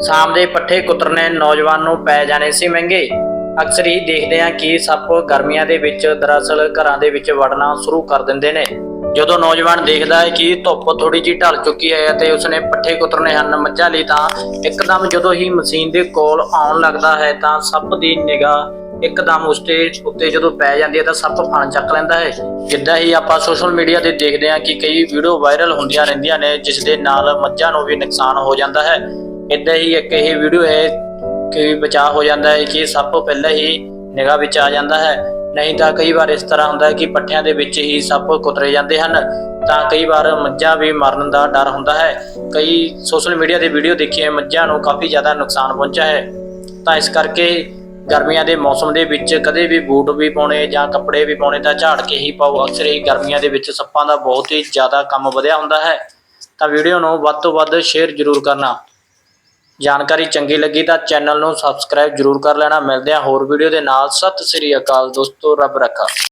ਸ਼ਾਮ ਦੇ ਪੱਠੇ ਕੁਤਰਨੇ ਨੌਜਵਾਨ ਨੂੰ ਪੈ ਜਾਣੇ ਸੀ ਮਹਿੰਗੇ। ਅਕਸਰ ਹੀ ਦੇਖਦੇ ਹਾਂ ਕਿ ਸੱਪ ਗਰਮੀਆਂ ਦੇ ਵਿੱਚ ਦਰਅਸਲ ਘਰਾਂ ਦੇ ਵਿੱਚ ਵੜਨਾ ਸ਼ੁਰੂ ਕਰ ਦਿੰਦੇ ਨੇ। ਜਦੋਂ ਨੌਜਵਾਨ ਦੇਖਦਾ ਹੈ ਕਿ ਧੁੱਪ ਥੋੜੀ ਜਿਹੀ ਢਲ ਚੁੱਕੀ ਹੈ ਤੇ ਉਸਨੇ ਪੱਠੇ ਕੁਤਰਨੇ ਹਨ ਮੱਝਾਂ ਲਈ ਤਾਂ ਇੱਕਦਮ ਜਦੋਂ ਹੀ ਮਸ਼ੀਨ ਦੇ ਕੋਲ ਆਉਣ ਲੱਗਦਾ ਹੈ ਤਾਂ ਸੱਪ ਦੀ ਨਿਗਾਹ ਇੱਕਦਮ ਉਸਤੇ ਉੱਤੇ ਜਦੋਂ ਪੈ ਜਾਂਦੀ ਹੈ ਤਾਂ ਸੱਪ ਫਣ ਚੱਕ ਲੈਂਦਾ ਹੈ। ਜਿੱਦਾਂ ਹੀ ਆਪਾਂ ਸੋਸ਼ਲ ਮੀਡੀਆ ਤੇ ਦੇਖਦੇ ਹਾਂ ਕਿ ਕਈ ਵੀਡੀਓ ਵਾਇਰਲ ਹੁੰਦੀਆਂ ਰਹਿੰਦੀਆਂ ਨੇ, ਜਿਸ ਦੇ ਨਾਲ ਮੱਝਾਂ ਨੂੰ ਵੀ ਨੁਕਸਾਨ ਹੋ ਜਾਂਦਾ ਹੈ। ਇਦਾਂ ਹੀ ਇੱਕ ਇਹ ਵੀਡੀਓ ਹੈ ਕਿ ਬਚਾਅ ਹੋ ਜਾਂਦਾ ਹੈ ਕਿ ਸੱਪ ਪਹਿਲਾਂ ਹੀ ਨਿਗਾਹ ਵਿੱਚ ਆ ਜਾਂਦਾ ਹੈ। ਨਹੀਂ ਤਾਂ ਕਈ ਵਾਰ ਇਸ ਤਰ੍ਹਾਂ ਹੁੰਦਾ ਹੈ ਕਿ ਪੱਠਿਆਂ ਦੇ ਵਿੱਚ ਹੀ ਸੱਪ ਕੁਤਰੇ ਜਾਂਦੇ ਹਨ, ਤਾਂ ਕਈ ਵਾਰ ਮੱਝਾਂ ਵੀ ਮਰਨ ਦਾ ਡਰ ਹੁੰਦਾ ਹੈ। ਕਈ ਸੋਸ਼ਲ ਮੀਡੀਆ ਤੇ ਵੀਡੀਓ ਦੇਖੀਏ, ਮੱਝਾਂ ਨੂੰ ਕਾਫੀ ਜ਼ਿਆਦਾ ਨੁਕਸਾਨ ਪਹੁੰਚਿਆ ਹੈ। ਤਾਂ ਇਸ ਕਰਕੇ ਗਰਮੀਆਂ ਦੇ ਮੌਸਮ ਦੇ ਵਿੱਚ ਕਦੇ ਵੀ ਬੂਟ ਵੀ ਪਾਉਣੇ ਜਾਂ ਕੱਪੜੇ ਵੀ ਪਾਉਣੇ ਤਾਂ ਝਾੜ ਕੇ ਹੀ ਪਾਓ। ਅਕਸਰ ਹੀ ਗਰਮੀਆਂ ਦੇ ਵਿੱਚ ਸੱਪਾਂ ਦਾ ਬਹੁਤ ਹੀ ਜ਼ਿਆਦਾ ਕੰਮ ਵਧਿਆ ਹੁੰਦਾ ਹੈ। ਤਾਂ ਵੀਡੀਓ ਨੂੰ ਵੱਧ ਤੋਂ ਵੱਧ ਸ਼ੇਅਰ ਜ਼ਰੂਰ ਕਰਨਾ। ਜਾਣਕਾਰੀ ਚੰਗੀ ਲੱਗੀ ਤਾਂ ਚੈਨਲ ਨੂੰ ਸਬਸਕ੍ਰਾਈਬ ਜ਼ਰੂਰ ਕਰ ਲੈਣਾ। ਮਿਲਦੇ ਹਾਂ ਹੋਰ ਵੀਡੀਓ ਦੇ ਨਾਲ। ਸਤਿ ਸ੍ਰੀ ਅਕਾਲ ਦੋਸਤੋ, ਰੱਬ ਰੱਖਾ।